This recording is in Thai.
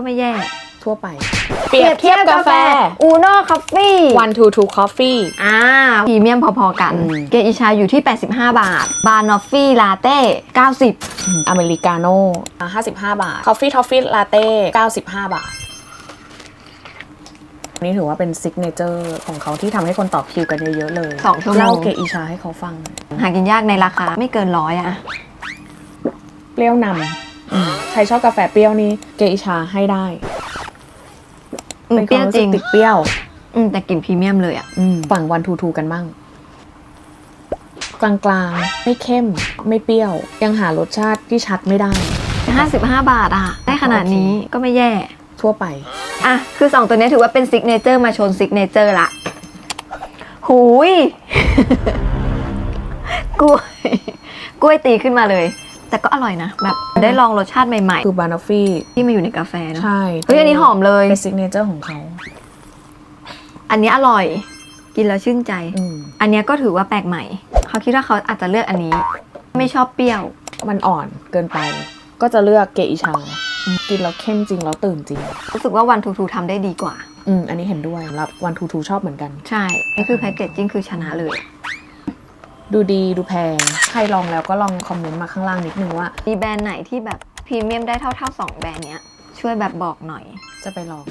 ก็ไม่แย่ ทั่วไป เปรียบเทียบกาแฟ อูโน่คอฟฟี่ one two two coffee อ่าพรีเมียมพอๆกัน อืม เกรดอิชาอยู่ที่ 85 บาท บานอฟฟี่ลาเต้ 90 อเมริกาโน่ 55 บาท Coffee Toffee Latte 95 บาท นี่ถือว่าเป็นซิกเนเจอร์ของเขาที่ทำให้คนต่อคิวกันเยอะๆเลยสองชั่วโมง เล่าเกอีชาให้เขาฟัง หากินยากในราคาไม่เกินร้อยอะเปรี้ยวนำอืม ใครชอบกาแฟเปรี้ยวนี่เกอีชาให้ได้อืมเปรี้ยวจริงติดเปรี้ยว อืมแต่กลิ่นพรีเมียมเลยอะอืมฝั่งวันทูทูกันมั่งกลางๆ ไม่เข้ม ไม่เปรี้ยว ยังหารสชาติที่ชัดไม่ได้ 55 บาทอะได้ขนาดนี้ก็ไม่แย่ ทั่วไป อะ คือ 2 ตัวนี้ถือว่าเป็นซิกเนเจอร์มาชนซิกเนเจอร์ละ หูย กล้วย กล้วยตีขึ้นมาเลย แต่ก็อร่อยนะ แบบได้ลองรสชาติใหม่คือบานอฟฟี่ๆ ที่มาอยู่ในกาแฟเนอะใช่เฮ้ยอันนี้หอมเลย เป็นซิกเนเจอร์ของเขาอันนี้อร่อย กินแล้วชื่นใจ อืมอันเนี้ยก็ถือว่าแปลกใหม่ เขาคิดว่าเขาอาจจะเลือกอันนี้ ไม่ชอบเปรี้ยว มันอ่อนเกินไป ก็จะเลือกเกอิชากินแล้วเข้มจริงแล้วตื่นจริง รู้สึกว่าวันทูทูทำได้ดีกว่า อืมอันนี้เห็นด้วยรับวันทูทูชอบเหมือนกัน ใช่นี่คือแพคเกจจิ้งคือชนะเลย ดูดีดูแพง ใครลองแล้วก็ลองคอมเมนต์มาข้างล่างนิดนึงว่า มีแบรนด์ไหนที่แบบพรีเมียมได้เท่าๆสองแบรนด์เนี้ยช่วยแบบบอกหน่อย จะไปลอง